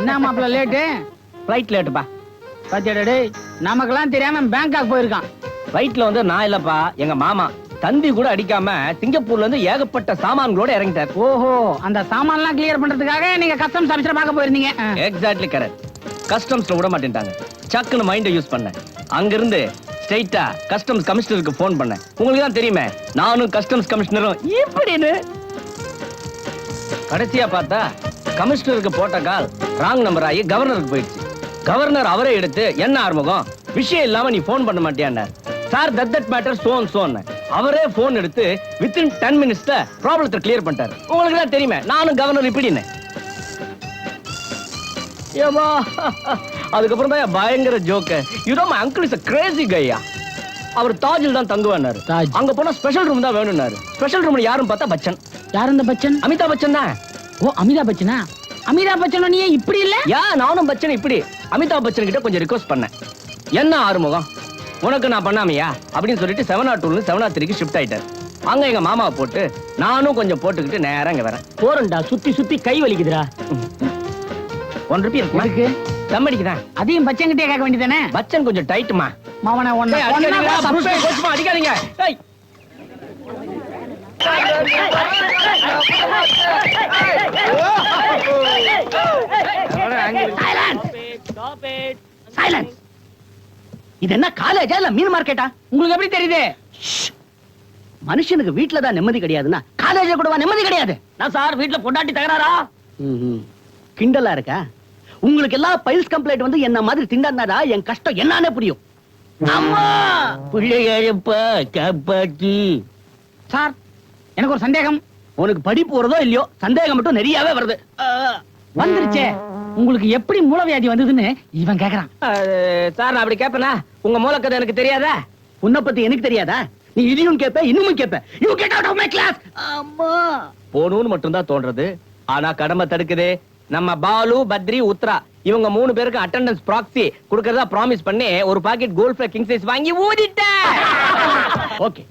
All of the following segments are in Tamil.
என்ன மாப்பிள்ள லேட்டு ஃப்ளைட் லேட்டுப்பா பாத்தியாடா டேய். நமக்கெல்லாம் தெரியாம பேங்காக் போயிருக்கான். ஃப்ளைட்ல வந்து நான் இல்லப்பா எங்க மாமா. தந்தி கூட அடிக்காம சிங்கப்பூர்ல இருந்து ஏகப்பட்ட சாமான்களோட இறங்கிட்டார். ஓஹோ அந்த சாமான்லாம் கிளியர் பண்றதுக்காக நீங்க கஸ்டம்ஸ் ஆபீசர் பார்க்க போயிருந்தீங்க. எக்ஸாக்ட்லி கரெக்ட் கஸ்டம்ஸ்ல விட மாட்டேன்ட்டாங்க சக்குன்னு மைண்டை யூஸ் பண்ணேன். அங்கிருந்து ஸ்ட்ரைட்டா கஸ்டம்ஸ் கமிஷனருக்கு ஃபோன் பண்ணேன். உங்களுக்கு தான் தெரியுமே நானும் கஸ்டம்ஸ் கமிஷனரும் இப்படின்னு. கடைசியா பார்த்தா கமிஷனருக்கு போட்ட கால் ராங் நம்பர் ஆகி கவர்னருக்கு போயிடுச்சு. கவர்னர் அவரே எடுத்து என்ன ஆர்முகம் விஷயம் இல்லாம நீ ஃபோன் பண்ண மாட்டியான சார் தட் தட் மேட்டர் சோன் சோன் அவரே ஃபோன் எடுத்து வித்தின் டென் மினிட்ஸ்ல ப்ராப்ளத்தை கிளியர் பண்ணிட்டாரு. உங்களுக்கு தான் தெரியுமே நானும் கவர்னர் இப்படின்னு. ஏமா அதுக்கப்புறம் தான் பயங்கர joke you know my uncle is a crazy கையா அவர் தாஜில் தான் தங்குவானாரு தாஜ். அங்க போனா ஸ்பெஷல் ரூம் தான் வேணும்னாரு. ஸ்பெஷல் ரூம் யாரும் பார்த்தா பச்சன். யார் இந்த பச்சன்? அமிதாப் பச்சன் தான். ஓ அமிதாப் பச்சனா? அமிதாப் பச்சன் நீ இப்படி இல்ல? யா நானும் பச்சன் இப்படி. அமிதாப் பச்சன் கிட்ட கொஞ்சம் ரிக்வஸ்ட் பண்ணேன். என்ன ஆறுமுகம்? உனக்கு நான் பண்ணாமையா? அப்படின்னு சொல்லிட்டு seven naught two seven naught த்ரீக்கு ஷிஃப்ட் ஆயிட்டார். அங்க எங்க மாமாவை போட்டு நானும் கொஞ்சம் போட்டுக்கிட்டு நேரா இங்க வரேன். போறண்டா சுத்தி சுத்தி கை வலிக்குதுடா. ஒன் ருபி இருக்கு அதையும் பச்சன்கிட்டே கேட்க வேண்டியதானே பச்சன் கொஞ்சம் டைட்டுமா? மாவன அடிக்காதீங்க. சைலன்ஸ் இது என்ன காலேஜா இல்ல மீன் மார்க்கெட்டா உங்களுக்கு எப்படி தெரியுது? மனுஷனுக்கு வீட்ல தான் நிம்மதி கிடையாதுன்னா காலேஜ்ல கூடவா நிம்மதி கிடையாது. நான் சார் வீட்ல பொண்டாட்டி தகராறா? கிண்டலா இருக்கா? உங்களுக்கு எல்லாம் பைல்ஸ் கம்ப்ளைண்ட் வந்து என்ன மாதிரி திண்டாடா என் கஷ்டம் என்னன்னே புரியும். அம்மா! பிள்ளையப்பா காப்பாத்தி. சார் எனக்கு ஒரு சந்தேகம். உனக்கு படிப்பு வருதோ இல்லையோ சந்தேகம் மட்டும் நிறையவே வருது. வந்துருச்சே. உங்களுக்கு எப்படி மூலவியாதி வந்ததுன்னு இவன் கேக்குறான். சார் நான் அப்படி கேப்பனா? உங்க மூலக்கதை எனக்கு தெரியாதா? உன்னை பத்தி எனக்கு தெரியாதா? நீ இதையும் கேப்ப இன்னும் கேப்ப. You get out of my class அம்மா! போகணும்னு மட்டும்தான் தோன்றது. ஆனா கடமை தடுக்குது. நம்ம பாலு பத்ரி உத்ரா இவங்க மூணு பேருக்கு அட்டெண்டன்ஸ் ப்ராக்சி கொடுக்கறதா ப்ராமிஸ் பண்ணி ஒரு packet Gold Flake king size வாங்கி ஊதிட்டேன். Okay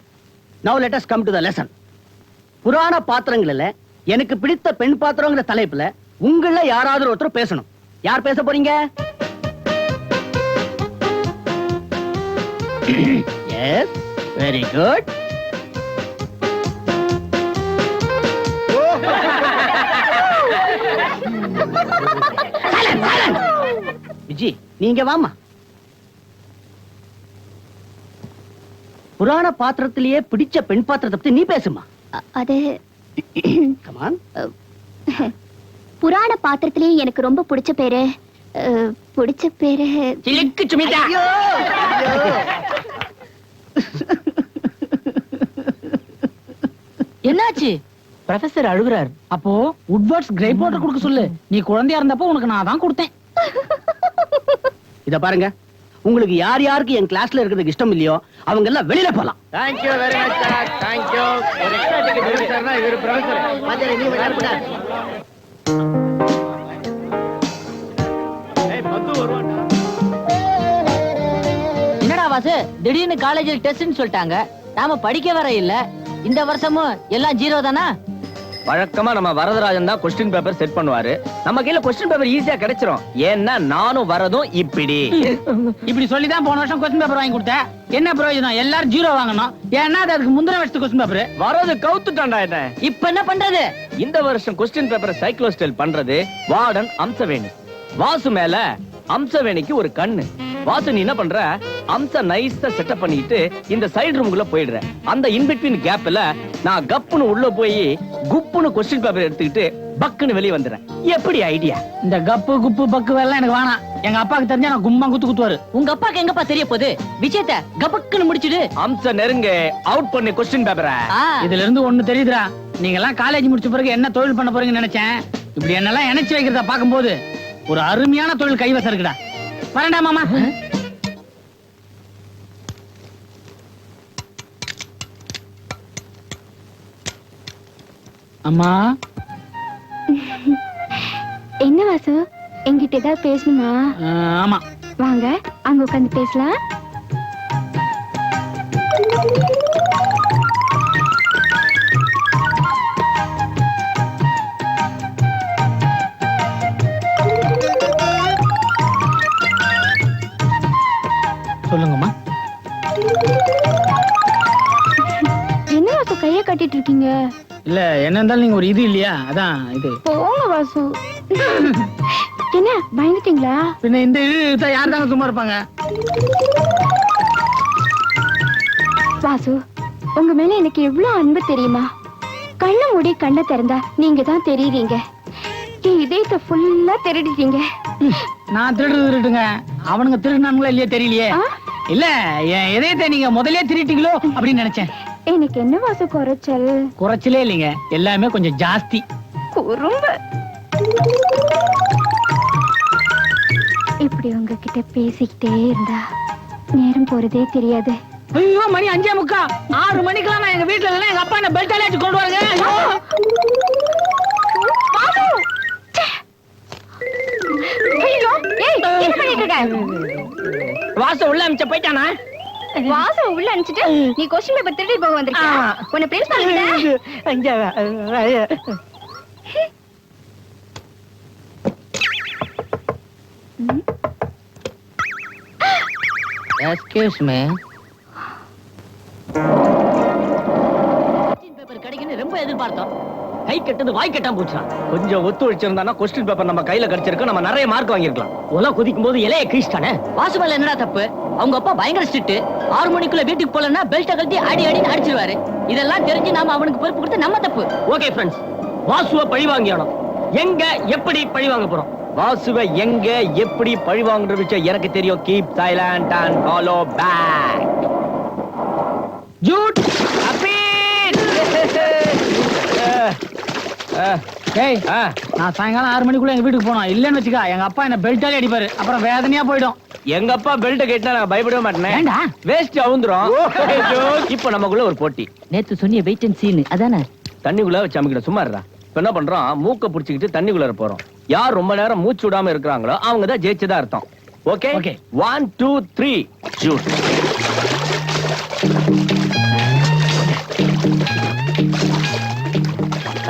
now let us come to the lesson புராண பாத்திரங்கள்ல எனக்கு பிடித்த பெண் பாத்திரங்கிற தலைப்புல உங்கள யாராவது ஒருத்தர் பேசணும். யார் பேச போறீங்க? எஸ் வெரி குட் விஜி நீங்க வாமா புராண பாத்திரத்திலேயே பிடிச்ச பெண் பாத்திரத்தை பத்தி நீ பேசுமா அது கமான் புராண பாத்திரத்திலேயே எனக்கு ரொம்ப பிடிச்ச பேரு பிடிச்ச பேரு. சிலுக்கு சுமிதா என்னாச்சு? ப்ரொஃபசர் அழுகுறார். அப்போ உட்வர்ட்ஸ் கிரே பவுடர் கொடுக்க சொல்லு. நீ குழந்தையா இருந்தப்போ உனக்கு நான் தான் கொடுத்தேன். இத பாருங்க. உங்களுக்கு யார் யாருக்கு என் கிளாஸ்ல இருக்கிறதுக்கு இஷ்டம் இல்லையோ அவங்க எல்லாம் வெளியில போலாம். Thank you very much sir thank you ஒரு எக்ஸ்ட்ரா டிக்கெட் சார்னா இவர் ப்ரொஃபசர் ஏய் என்னடா வாசு திடீர்னு காலேஜில் டெஸ்ட்னு சொல்லிட்டாங்க. நாம படிக்க வர இல்ல. இந்த வருஷமும் எல்லாம் ஜீரோ தானா? வழக்கமா நம்ம வரதராஜன் தான் கொஸ்டின் பேப்பர் செட் பண்ணுவாரு. நம்ம கையில கொஸ்டின் பேப்பர் ஈஸியா கிடைச்சிரும். ஏன்னா நானும் வரதும் இப்படி. இப்படி சொல்லி தான் போன வருஷம் கொஸ்டின் பேப்பர் வாங்கி கொடுத்தேன். என்ன பிரயோஜனம்? எல்லாரும் ஜீரோ வாங்கணும். ஏன்னா அது அதுக்கு முந்தின வருஷத்து கொஸ்டின் பேப்பர் வரது கவுத்துட்டான்டா என்ன? இப்ப என்ன பண்றது? இந்த வருஷம் கொஸ்டின் பேப்பரை சைக்ளோஸ்டைல் பண்றது வார்டன் அம்சவேணி. வாசு மேல அம்சவேணிக்கு ஒரு கண்ணு. வாசு நீ என்ன பண்ற? அம்ச நைஸா செட்டப் பண்ணிட்டு இந்த சைடு ரூமுக்குள்ள போயிடுற. அந்த இன்பிட்வீன் கேப்ல நான் கப்புன்னு உள்ள போய் குப்புன்னு கொஸ்டின் பேப்பர் எடுத்துக்கிட்டு பக்குன்னு வெளியே வந்துடுறேன். எப்படி ஐடியா இந்த கப்பு குப்பு பக்கு எல்லாம் எனக்கு வேணாம். எங்க அப்பாவுக்கு தெரிஞ்சா நான் கும்மா குத்து குத்துவாரு. உங்க அப்பாக்கு எங்கப்பா தெரிய போகுது? விஷயத்த கபக்குன்னு முடிச்சிடு. அம்ச நெருங்க அவுட் பண்ணி கொஸ்டின் பேப்பரை இதுல இருந்து ஒண்ணு தெரியுதுடா. நீங்க எல்லாம் காலேஜ் முடிச்ச பிறகு என்ன தொழில் பண்ண போறீங்கன்னு நினைச்சேன்? இப்படி என்னெல்லாம் இணைச்சு வைக்கிறத பாக்கும்போது ஒரு அருமையான தொழில் கைவசம் இருக்குடா. வரேன்டா மாமா. அம்மா. என்ன வாசு? என்கிட்ட ஏதாவது பேசணுமா? ஆமா. வாங்க அங்க உட்காந்து பேசலாம். இருக்கீங்க? இல்ல என்ன இருந்தாலும் நீங்க ஒரு இது இல்லையா? அதான் இது. போங்க வாசு. என்ன பயந்துட்டீங்களா? பின்ன இந்த இது யார் தாங்க சும்மா இருப்பாங்க? வாசு உங்க மேல எனக்கு எவ்வளவு அன்பு தெரியுமா? கண்ணை மூடி கண்ணை திறந்தா நீங்க தான் தெரியுறீங்க. என் இதயத்தை ஃபுல்லா திருடிட்டீங்க? நான் திருடுறது திருட்டுங்க. அவனுங்க திருடினானுங்களா இல்லையா தெரியலையே? இல்ல என் இதயத்தை நீங்க முதல்லயே திருட்டீங்களோ அப்படின்னு நினைச்சேன். எனக்கு என்ன வாசு குறைச்சல்? குறைச்சலே இல்லைங்க. எல்லாமே கொஞ்சம் ஜாஸ்தி. குறும்பு. இப்படி உங்ககிட்ட பேசிக்கிட்டே இருந்தா நேரம் போறதே தெரியாது. ஐயோ மணி அஞ்சே முக்கா. ஆறு மணிக்கெல்லாம் நான் எங்க வீட்டுல இல்லைன்னா எங்க அப்பா என்ன பெல்ட் அடிச்சு கொண்டு வருங்க? வாச உள்ள அமிச்ச போயிட்டானா? வாசு உள்ள அனுப்பிச்சிட்டு நீ கொஸ்டின் பேப்பர் திருடி போக வந்திருக்கியா. உன்னை பிரின்சிபால் கிட்ட? Excuse me. பேப்பர் கிடைக்குன்னு ரொம்ப எதிர்பார்த்தோம். கை கட்டது வாய் கட்டாம போச்சா கொஞ்சம் ஒத்துழைச்சிருந்தானா கொஸ்டின் பேப்பர் நம்ம கையில கிடைச்சிருக்கு நம்ம நிறைய மார்க் வாங்கியிருக்கலாம். உலா குதிக்கும் போது இலைய கிழிச்சிட்டானே. வாசு மேல என்னடா தப்பு? அவங்க அப்பா பயங்கர ஸ்ட்ரிக்ட் ஆறு மணிக்குள்ள வீட்டுக்கு போலன்னா பெல்ட்ட கழட்டி அடி அடின்னு அடிச்சிருவாரு. இதெல்லாம் தெரிஞ்சு நாம அவனுக்கு பொறுப்பு கொடுத்து நம்ம தப்பு. ஓகே ஃப்ரெண்ட்ஸ் வாசுவ பழி வாங்கியானோம் எங்க எப்படி பழி வாங்க போறோம்? வாசுவ எங்க எப்படி பழி வாங்குற விஷயம் எனக்கு தெரியும். Keep silent and follow back Jude டேய் நான் சாயங்காலம் ஆறு மணிக்குள்ள எங்க வீட்டுக்கு போனோம் இல்லன்னு வச்சுக்கா எங்க அப்பா என்ன பெல்ட்டாலே அடிப்பாரு. அப்புறம் வேதனையா போயிடும். எங்க அப்பா பெல்ட் கேட்டா நான் பயப்படவே மாட்டேனே? வேஸ்ட் அவுந்துரும். இப்போ நமக்குள்ள ஒரு போட்டி. நேத்து சொன்னிய வெயிட் அண்ட் சீன் அதானே? தண்ணிக்குள்ள வச்சு அமைக்கிற சும்மா இருடா. இப்ப என்ன பண்றோம்? மூக்க புடிச்சுக்கிட்டு தண்ணிக்குள்ள போறோம். யார் ரொம்ப நேரம் மூச்சு விடாம இருக்கிறாங்களோ அவங்க தான் ஜெயிச்சதா அர்த்தம். Okay Okay. One two three shoot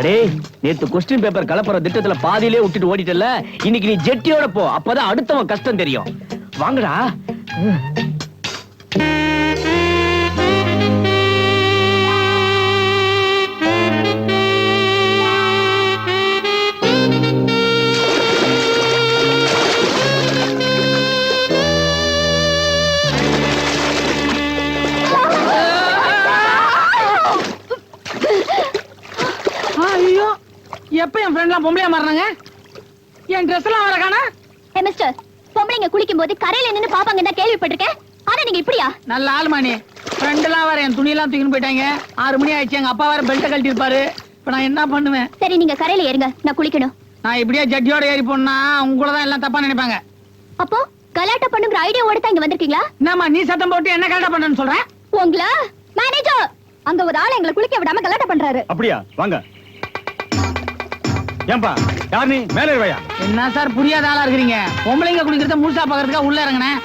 அடே நேத்து கொஸ்டின் பேப்பர் கலப்புற திட்டத்துல பாதியிலே விட்டுட்டு ஓடிட்டல இன்னைக்கு நீ ஜெட்டியோட போ அப்பதான் அடுத்தவன் கஷ்டம் தெரியும். வாங்கடா. எப்ப என் ஃப்ரெண்ட்லாம் பொம்பளையா மாறினாங்க என் ட்ரெஸ் எல்லாம் வர காணா? ஏ மிஸ்டர் பொம்பளைங்க குளிக்கும் போது கரையில நின்னு பாப்பாங்க தான் கேள்விப்பட்டிருக்கேன்? ஆனா நீங்க இப்படியா? நல்ல ஆளுமா நீ ஃப்ரெண்டெல்லாம் வேற என் துணியெல்லாம் தூக்கின்னு போயிட்டாங்க. ஆறு மணி ஆயிடுச்சு எங்க அப்பா வேற பெல்ட்டை கழட்டி இருப்பாரு இப்ப நான் என்ன பண்ணுவேன்? சரி நீங்க கரையில ஏறுங்க. நான் குளிக்கணும். நான் இப்படியே ஜட்ஜியோட ஏறி போனா உங்கள தான் எல்லாம் தப்பா நினைப்பாங்க. அப்போ கலாட்டா பண்ணுங்கிற ஐடியாவோட தான் இங்க வந்திருக்கீங்களா? என்னம்மா நீ சத்தம் போட்டு என்ன கரெக்டா பண்றேன்னு சொல்றேன் உங்கள மேனேஜர் அங்க ஒரு ஆள் எங்களை குளிக்க விடாம கலாட்டா பண்றாரு. அப்படியா? வாங்க. ஏன்பா யார் நீ மேலே வையா என்ன சார் புரியாத ஆளா இருக்கிறீங்க? பொம்பளைங்க குளிக்கிறத முழுசா பாக்குறதுக்கா உள்ள இறங்கினேன்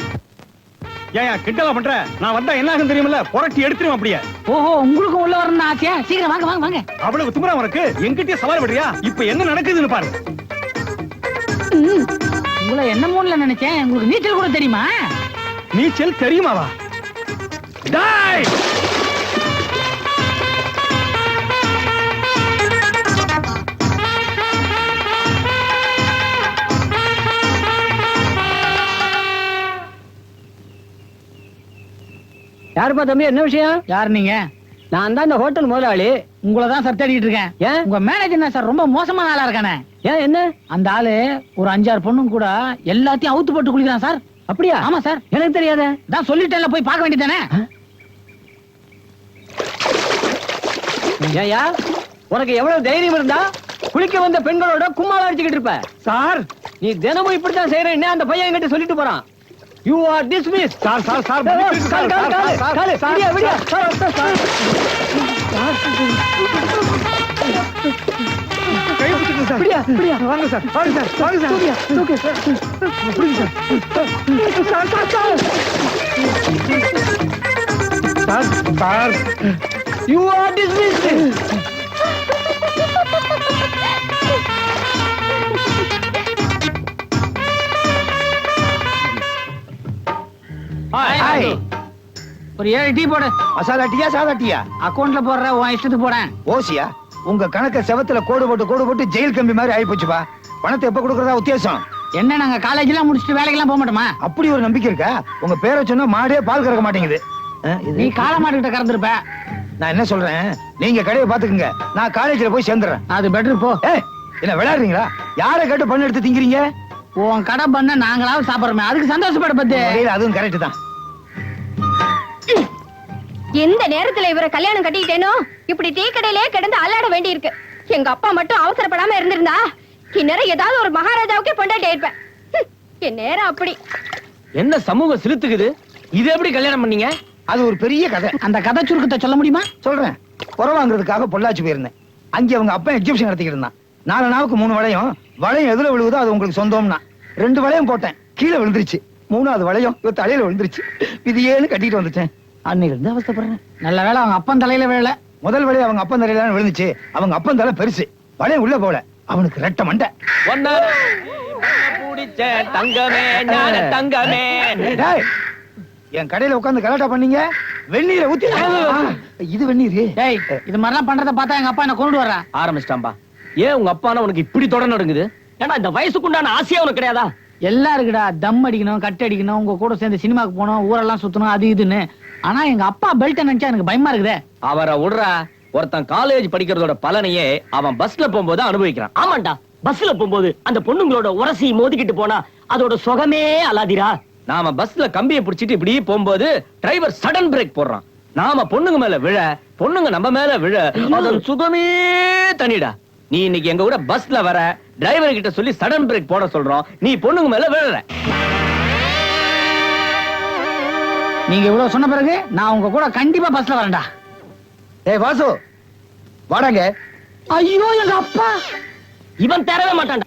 ஏன் கிண்டலா பண்ற? நான் வந்தா என்ன ஆகும் தெரியுமில்ல? புரட்டி எடுத்துருவேன் அப்படியே. ஓஹோ உங்களுக்கும் உள்ள வரணும் ஆசையா? சீக்கிரம் வாங்க வாங்க வாங்க. அவ்வளவு திமிரா உனக்கு? எங்கிட்டயே சவால் விடுறியா? இப்ப என்ன நடக்குதுன்னு பாரு. உங்களை என்ன மூணுல நினைச்சேன்? உங்களுக்கு நீச்சல் கூட தெரியுமா? நீச்சல் தெரியுமாவா? டேய்! யாருப்பா தம்பி? என்ன விஷயம்? யார் நீங்க? நான் தான் இந்த ஹோட்டல் முதலாளி. உங்களை தான் சார் தேடிட்டு இருக்கேன். ஏன்? உங்க மேனேஜர் என்ன சார்? ரொம்ப மோசமான ஆளா இருக்கானே. ஏன்? என்ன? அந்த ஆளு ஒரு அஞ்சாறு பொண்ணும் கூட எல்லாத்தையும் அவுத்து போட்டு குளிக்கிறான் சார். அப்படியா? ஆமா சார். எனக்கு தெரியாத. தான் சொல்லிட்டேன்ல போய் பார்க்க வேண்டியதானே ஏயா உனக்கு எவ்வளவு தைரியம் இருந்தா குளிக்க வந்த பெண்களோட கும்மாளம் அடிச்சுக்கிட்டு இருப்ப. சார். நீ தினமும் இப்படித்தான் செய்யறேன்னு அந்த பையன் என்கிட்ட சொல்லிட்டு போறான். You are dismissed. Sir sir sir ஏய், மன்னிப்பு காலு, சார், ஒரு ஏழு டீ போடு. மசாலா டீயா சாதா டீயா? அக்கவுண்ட்ல போடுற உன் இஷ்டத்துக்கு போடேன் ஓசியா? உங்க கணக்க செவத்துல கோடு போட்டு கோடு போட்டு ஜெயில் கம்பி மாதிரி ஆயி போச்சுப்பா பணத்தை எப்ப கொடுக்கறதா உத்தேசம்? என்ன நாங்க காலேஜ் எல்லாம் முடிச்சுட்டு வேலைக்கெல்லாம் போக மாட்டோமா? அப்படி ஒரு நம்பிக்கை இருக்கா? உங்க பேரை சொன்னா மாடே பால் கறக்க மாட்டேங்குது. நீ காளை மாட்டுக்கிட்ட கறந்துருப்ப. நான் என்ன சொல்றேன்? நீங்க கடையை பாத்துக்குங்க நான் காலேஜ்ல போய் சேர்ந்துறேன். அது பெட்டர் போ. என்ன விளையாடுறீங்களா? யாரை கேட்டு பண்ண எடுத்து திங்கிறீங்க? உன் கடை பண்ண நாங்களாவது சாப்பிடுறோமே. அதுக்கு சந்தோஷப்பட பத்து. அதுவும் கரெக்ட் தான். எந்த நேரத்துல இவரை கல்யாணம் கட்டிக்கிட்டேனோ? இப்படி டீ கடையிலே கிடந்து அல்லாட வேண்டியிருக்கு. எங்க அப்பா மட்டும் அவசரப்படாம இருந்திருந்தா இந்நேரம் ஏதாவது ஒரு மகாராஜாவுக்கே பொண்டாட்டி இருப்பேன் என் நேரம் அப்படி. என்ன சமூகம் சிலுத்துக்குது? இது எப்படி கல்யாணம் பண்ணீங்க? அது ஒரு பெரிய கதை. அந்த கதை சுருக்கத்தை சொல்ல முடியுமா? சொல்றேன். புற வாங்குறதுக்காக பொள்ளாச்சி போயிருந்தேன். அங்கே அவங்க அப்பா எக்ஸிபிஷன் நடத்திக்கிட்டு இருந்தான். நாலு நாளுக்கு மூணு வளையம். வளையம் எதுல விழுகுதோ அது உங்களுக்கு சொந்தம்னா. ரெண்டு வளையம் போட்டேன். கீழே விழுந்துருச்சு. மூணாவது வளையம் இவ தலையில விழுந்துருச்சு. விதியேன்னு கட்டிட்டு வந்துட்டேன். அன்னைக்கு இருந்து அவஸ்தைப்படுறேன் நல்ல வேளை அவங்க அப்பன் தலையில விழல. முதல் வளையம் அவங்க அப்பன் தலையில விழுந்துச்சு. அவங்க அப்பன் தலை பெருசு. வளையம் உள்ள போல அவனுக்கு ரெட்ட மண்டை. தங்கமே தங்கமே. என் கடையில உட்கார்ந்து கலாட்டா பண்ணீங்க? வெந்நீரை ஊத்தி. இது வெந்நீர். டேய் இது மாதிரிலாம் பண்றத பார்த்தா எங்க அப்பா என்ன கொண்டு வர்றா ஆரம்பிச்சிட்டாம்பா ஏன் உங்க அப்பானா உனக்கு இப்படி தொட நடுங்குது? ஏன்னா இந்த வயசுக்குண்டான ஆசையா உனக்கு கிடையாதா? எல்லாம் இருக்குடா தம் அடிக்கணும் கட் அடிக்கணும் உங்க கூட சேர்ந்து சினிமாக்கு போகணும் ஊரெல்லாம் சுத்தணும் அது இதுன்னு. ஆனா எங்க அப்பா பெல்ட் நினைச்சா எனக்கு பயமா இருக்குதே. அவரை விடுறா. ஒருத்தன் காலேஜ் படிக்கிறதோட பலனையே அவன் பஸ்ல போகும்போது அனுபவிக்கிறான். ஆமாண்டா. பஸ்ல போகும்போது அந்த பொண்ணுங்களோட உரசி மோதிக்கிட்டு போனா அதோட சுகமே அல்லாதிரா நாம பஸ்ல கம்பியை பிடிச்சிட்டு இப்படி போகும்போது டிரைவர் சடன் பிரேக் போடுறான். நாம பொண்ணுங்க மேல விழ பொண்ணுங்க நம்ம மேல விழ அதன் சுகமே தனிடா. நீ இன்னைக்கு எங்க கூட பஸ்ல வர டிரைவர் கிட்ட சொல்லி சடன் பிரேக் போட சொல்றோம். நீ பொண்ணுங்க மேல விழற. நீங்க இவ்வளவு சொன்ன பிறகு நான் உங்க கூட கண்டிப்பா பஸ்ல வரேன்டா. ஏய் வாசு. வாடாங்க. ஐயோ எங்க அப்பா. இவன் தரவே மாட்டான்டா.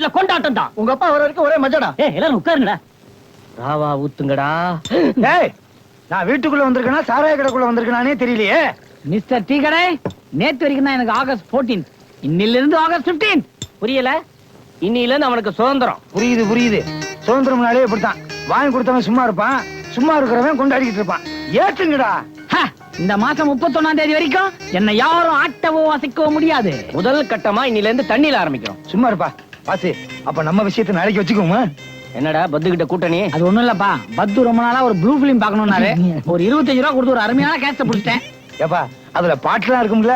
வீட்டுல கொண்டாட்டம் தான். உங்க அப்பா வர வரைக்கும் ஒரே மஜாடா. ஏ எல்லாரும் உட்காருங்கடா. ராவா ஊத்துங்கடா. ஏய் நான் வீட்டுக்குள்ள வந்திருக்கேனா சாராய கடைக்குள்ள வந்திருக்கேனானே தெரியலையே. மிஸ்டர் டீ கடை நேத்து வரைக்கும் தான் எனக்கு ஆகஸ்ட் 14 இன்னில இருந்து ஆகஸ்ட் 15 புரியல? இன்னில இருந்து அவனுக்கு சுதந்திரம். புரியுது புரியுது. சுதந்திரம் நாளே இப்படித்தான். வாங்கி கொடுத்தவன் சும்மா இருப்பான். சும்மா இருக்கிறவன் கொண்டாடிக்கிட்டு இருப்பான். ஏத்துங்கடா. ஹ, இந்த மாசம் 31 தேதி வரைக்கும் என்ன யாரும் ஆட்டவோ அசைக்கவோ முடியாது. முதல் கட்டமா இன்னில இருந்து தண்ணியில ஆரம்பிக்கிறோம். சும்மா இருப்பா. பாத்து அப்ப நம்ம விஷயத்தை நாளைக்கு வச்சுக்கோமா என்னடா பத்துக்கிட்ட கூட்டணி? அது ஒண்ணும் இல்லப்பா. பத்து ரொம்ப நாளா ஒரு ப்ளூ பிலிம் பார்க்கணும்னாரு. ஒரு 25 ரூபா கொடுத்து ஒரு அருமையான கேஸ்ட புடிச்சிட்டேன். ஏப்பா அதுல பாட்டுலாம் இருக்கும்ல?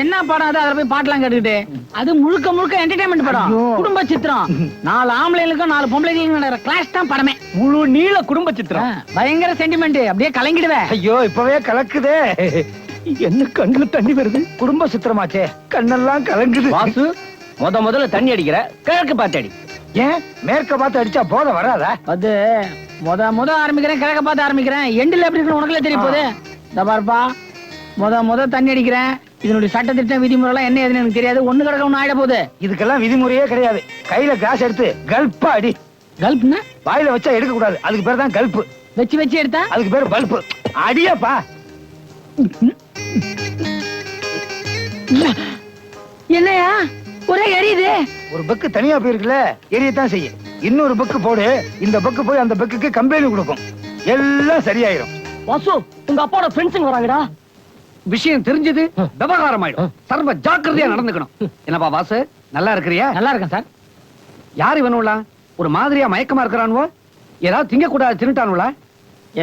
என்ன படம் அது? அதுல போய் பாட்டுலாம் கேட்டுக்கிட்டு. அது முழுக்க முழுக்க என்டர்டைன்மெண்ட் படம். குடும்ப சித்திரம். நாலு ஆம்பளைங்களுக்கும் நாலு பொம்பளைங்களுக்கும் நடக்கிற கிளாஸ் தான் படமே. முழு நீள குடும்ப சித்திரம். பயங்கர சென்டிமெண்ட் அப்படியே கலங்கிடுவேன். ஐயோ இப்பவே கலக்குதே. என்ன கண்ணுல தண்ணி வருது? குடும்ப சித்திரமாச்சே. கண்ணெல்லாம் கலங்குது. வாசு முத முதல்ல தண்ணி அடிக்கிற கிழக்கு பார்த்து அடி. ஏன்? மேற்க பார்த்து அடிச்சா போத வராதா? அது முத முத ஆரம்பிக்கிறேன் கிழக்க பார்த்து ஆரம்பிக்கிறேன். எண்டில் எப்படி இருக்குன்னு உனக்குல தெரிய போகுது இந்த பாருப்பா முத முத தண்ணி அடிக்கிறேன். இதனுடைய சட்டத்திட்டம் விதிமுறை எல்லாம் என்ன ஏதுன்னு எனக்கு தெரியாது. ஒண்ணு கிடக்க ஒண்ணு ஆயிட போகுது. இதுக்கெல்லாம் விதிமுறையே கிடையாது. கையில கிளாஸ் எடுத்து கல்ப்பா அடி. கல்ப்னா? வாயில வச்சா எடுக்க கூடாது அதுக்கு பேர் தான் கல்ப்பு வச்சு வச்சு எடுத்தா? அதுக்கு பேர் பல்ப்பு அடியாப்பா. என்னையா? ஒரே எரியுது. ஒரு பக்கு தனியா போயிருக்குல்ல எரியத்தான் செய்யும். இன்னொரு பக்கு போடு இந்த பக்கு போய் அந்த பக்குக்கு கம்பெனி கொடுக்கும். எல்லாம் சரியாயிரும். வாசு உங்க அப்பாவோட ஃப்ரெண்ட்ஸுங்க வராங்கடா. விஷயம் தெரிஞ்சது விவகாரம் ஆயிடும் சர்வ ஜாக்கிரதையா நடந்துக்கணும். என்னப்பா வாசு? நல்லா இருக்கிறியா? நல்லா இருக்கேன் சார். யார் இவனுங்களா ஒரு மாதிரியா மயக்கமா இருக்கிறானுவோ? ஏதாவது திங்க கூடாது தின்னுட்டானுங்களா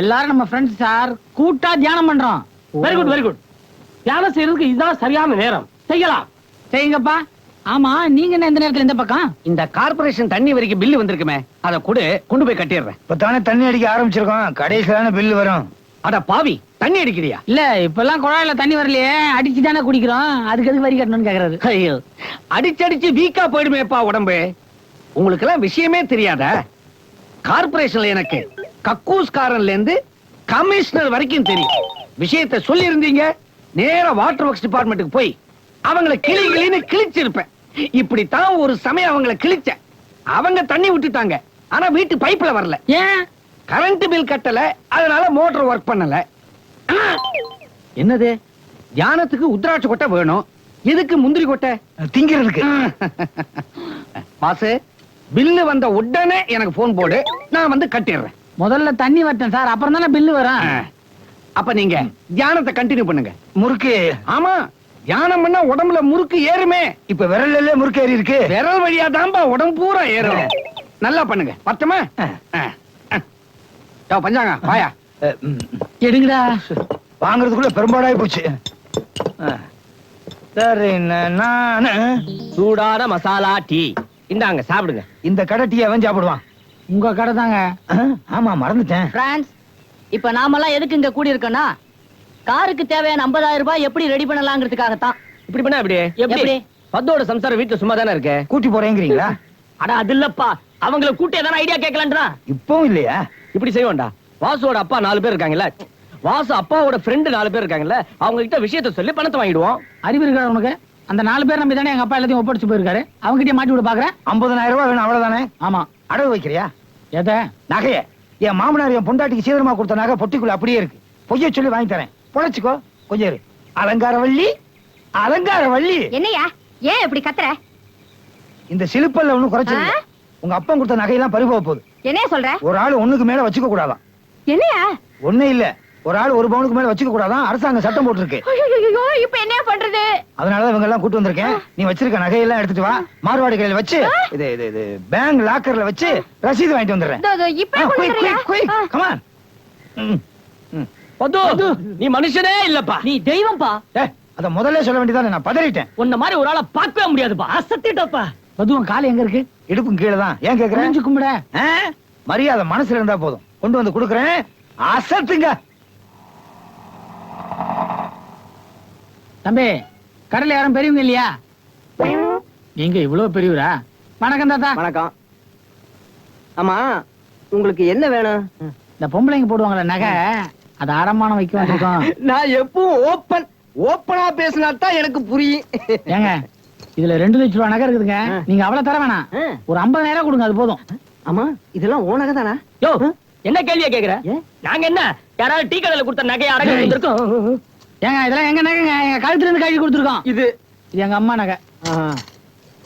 எல்லாரும் நம்ம ஃப்ரெண்ட்ஸ் சார். கூட்டா தியானம் பண்றோம். வெரி குட் வெரி குட் தியானம் செய்யறதுக்கு இதுதான் சரியான நேரம். செய்யலாம். சரிங்கப்பா ஆமா நீங்க என்ன இந்த நேரத்துல இந்த பக்கம்? இந்த கார்ப்பரேஷன் தண்ணி வரைக்கும் பில்லு வந்திருக்குமே அதை கொடு கொண்டு போய் கட்டிடுறேன். இப்ப தானே தண்ணி அடிக்க ஆரம்பிச்சிருக்கோம். கடைசியில தானே பில்லு வரும். அட பாவி தண்ணி அடிக்கிறியா? இல்ல இப்பெல்லாம் குழாயில தண்ணி வரலையே அடிச்சு தானே குடிக்கிறோம். அதுக்கு எதுக்கு வரி கட்டணும்னு கேக்குறாரு. ஐயோ அடிச்சடிச்சு வீக்கா போயிடுமேப்பா உடம்பு. உங்களுக்கு எல்லாம் விஷயமே தெரியாதா? கார்பரேஷன்ல எனக்கு கக்கூஸ்காரன்ல இருந்து கமிஷனர் வரைக்கும் தெரியும். விஷயத்தை சொல்லி இருந்தீங்க நேரா வாட்டர் ஒர்க்ஸ் டிபார்ட்மெண்ட்டுக்கு போய் அவங்கள கிளி கிளின்னு கிழிச்சிருப்பேன். இப்படித்தான் ஒரு சமயம் அவங்கள கிழிச்சேன் அவங்க தண்ணி விட்டுட்டாங்க. ஆனா வீட்டு பைப்ல வரல. ஏன்? கரண்ட் பில் கட்டல. அதனால மோட்டார் ஒர்க் பண்ணல! என்னது? தியானத்துக்கு உத்ராட்ச கொட்டை வேணும். எதுக்கு முந்திரி கொட்டை? திங்கிறதுக்கு. பாசு பில்லு வந்த உடனே எனக்கு போன் போடு. நான் வந்து கட்டிடுறேன். முதல்ல தண்ணி வரட்டும் சார். அப்புறம் தானே பில்லு வரும். அப்ப நீங்க தியானத்தை கண்டினியூ பண்ணுங்க. முறுக்கு. ஆமா. தியானம் பண்ணா உடம்புல முறுக்கு ஏறுமே. இப்ப விரல்ல முறுக்கு ஏறி இருக்கு. விரல் வழியா தான்பா உடம்பு பூரா ஏறும் நல்லா பண்ணுங்க. பத்துமா? பஞ்சாங்க வாயா. எடுங்கடா. வாங்குறதுக்குள்ள பெரும்பாடாய் போச்சு. சரி நானு. சூடான மசாலா டீ. இந்தாங்க சாப்பிடுங்க. இந்த கடை டீ அவன் சாப்பிடுவான். உங்க கடை தாங்க ஆமா மறந்துட்டேன். பிரான்ஸ் இப்ப நாமெல்லாம் எதுக்கு இங்க கூடி இருக்கோம்னா காருக்கு தேவையான 50000 ரூபாய் எப்படி ரெடி பண்ணலாங்கிறதுக்காகத்தான். இப்படி பண்ணா எப்படி? எப்படி? பத்தோட சம்சாரம் வீட்டுல சும்மா தானே இருக்கு? கூட்டி போறேங்கிறீங்களா? அட அது இல்லப்பா. அவங்கள கூட்டி ஏதாவது ஐடியா கேட்கலான்றா? இப்பவும் இல்லையா? இப்படி செய்வோம்டா. வாசுவோட அப்பா நாலு பேர் இருக்காங்கல்ல. வாசு அப்பாவோட ஃப்ரெண்டு நாலு பேர் இருக்காங்கல்ல. அவங்க கிட்ட விஷயத்த சொல்லி பணத்தை வாங்கிடுவோம். அறிவு இருக்கா உனக்கு? அந்த நாலு பேர் நம்பி தானே எங்க அப்பா எல்லாத்தையும் ஒப்படைச்சு போயிருக்காரு. அவங்க கிட்டே மாட்டி விட பாக்குறேன். ஐம்பதனாயிரம் ரூபாய் வேணும் அவ்வளவுதானே? ஆமா. அடவு வைக்கிறியா? எத? நகைய. என் மாமனார் என் பொண்டாட்டிக்கு சீதனமா கொடுத்த நகை பொட்டிக்குள்ள அப்படியே இருக்கு. பொய்ய சொல்லி வாங்கி தரேன். பொழைச்சுக்கோ கொஞ்சம் இரு. அலங்கார வள்ளி அலங்கார வள்ளி. என்னையா? ஏன் இப்படி கத்துற? இந்த சிலுப்பல்ல ஒண்ணும் குறைச்சல ஆ? உங்க அப்பா கொடுத்த நகையெல்லாம் பறிபோக போகுது. என்னைய சொல்ற? ஒரு ஆள் ஒண்ணுக்கு மேல வச்சுக்க கூடாதான். என்னையா? ஒண்ணே இல்ல. ஒரு ஆள் ஒரு பவுனுக்கு மேல வச்சுக்க கூடாதான். அரசாங்கம் சட்டம் போட்டிருக்கு. ஐயோ இப்ப என்ன பண்றது? அதனாலதான் இவங்க எல்லாம் கூட்டு வந்திருக்கேன். நீ வச்சிருக்க நகையெல்லாம் எடுத்துட்டு வா. மார்வாடி கடையில வச்சு இது இது இது பேங்க் லாக்கர்ல வச்சு ரசீது வாங்கிட்டு வந்துடுறேன். இப்ப. கமான் பத்து நீ மனுஷனே இல்லப்பா. நீ தெய்வம்பா. அத முதல்ல சொல்ல வேண்டியதானே? நான் பதறிட்டேன். உன்ன மாதிரி ஒரு ஆளை பார்க்கவே முடியாதுப்பா. அசத்திட்டப்பா. பதுவன் கால் எங்க இருக்கு? இடுப்பும் கீழே தான். ஏன் கேக்குறேன் குனிஞ்சு கும்பிட? மரியாதை மனசுல இருந்தா போதும். கொண்டு வந்து கொடுக்குறேன். அசத்துங்க. தம்பி கடல்ல யாரும் பெரியவங்க இல்லையா? நீங்க இவ்வளவு பெரியவரா? வணக்கம் தாத்தா. வணக்கம். ஆமா உங்களுக்கு என்ன வேணும்? இந்த பொம்பளைங்க போடுவாங்களே நகை. அது அடமானம் வைக்க வந்திருக்கோம். நான் எப்பவும் ஓப்பன் ஓப்பனா பேசினா தான் எனக்கு புரியும். ஏங்க இதுல ரெண்டு லட்சம் ரூபாய் நகை இருக்குதுங்க. நீங்க அவ்வளவு தர வேணாம். ஆ. ஒரு ஐம்பதாயிரம் கொடுங்க அது போதும். ஆமா இதெல்லாம் ஓனக தானா யோ என்ன கேள்வியா கேக்குற? நாங்க என்ன யாராவது டீ கடையில கொடுத்த நகையை அடகு வந்திருக்கோம்? ஏங்க இதெல்லாம் எங்க நகைங்க? எங்க கழுத்துல இருந்து கழுவி கொடுத்துருக்கோம். இது. இது எங்க அம்மா நகை.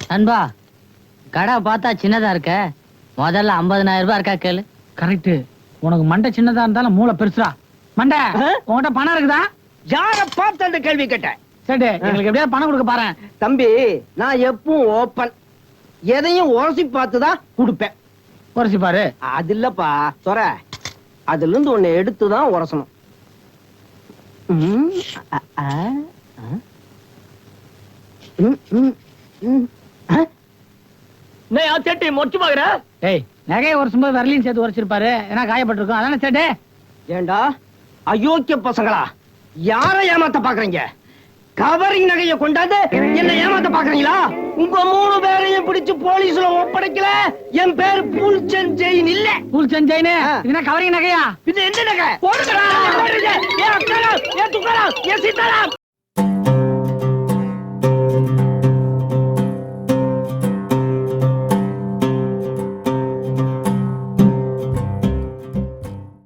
அன்பா கடை பார்த்தா சின்னதா இருக்க? முதல்ல 50000 ரூபாய் இருக்கா கேளு. கரெக்ட் உனக்கு மண்டை சின்னதா இருந்தாலும் மூளை பெருசுடா மண்டை உன்கிட்ட பணம் இருக்குதா? யார பார்த்து அந்த கேள்வி கேட்டேன் சரி எங்களுக்கு எப்படியாவது பணம் கொடுக்க பாரு தம்பி நான் எப்பவும் ஓப்பன் எதையும் உரசி பார்த்து தான் கொடுப்பேன். குறைச்சு பாரு. அது இல்லப்பா சொர. அதுல இருந்து ஒண்ணு எடுத்து தான் உரசணும். சேட்டி மொச்சு பாக்குற டேய் நகையை உரசும் போது வரலையும் சேர்த்து உரைச்சிருப்பாரு. ஏன்னா காயப்பட்டிருக்கும். அதானே சேட்டு? ஏண்டா? அயோக்கிய பசங்களா யார ஏமாத்த பாக்குறீங்க கவரிங் நகைய கொண்டாந்து என்ன ஏமாத்த பாக்குறீங்களா உங்க மூணு பேரையும் பிடிச்சு போலீஸ்ல ஒப்படைக்கல என் பேர் பூல்சன் ஜெயின் இல்ல பூல் செஞ்சைனு இதுனா கவரிங் நகையா இது எந்த நகை போடுங்க. ஏன் அக்காரா ஏன் துக்காரா ஏன் சீதாராம்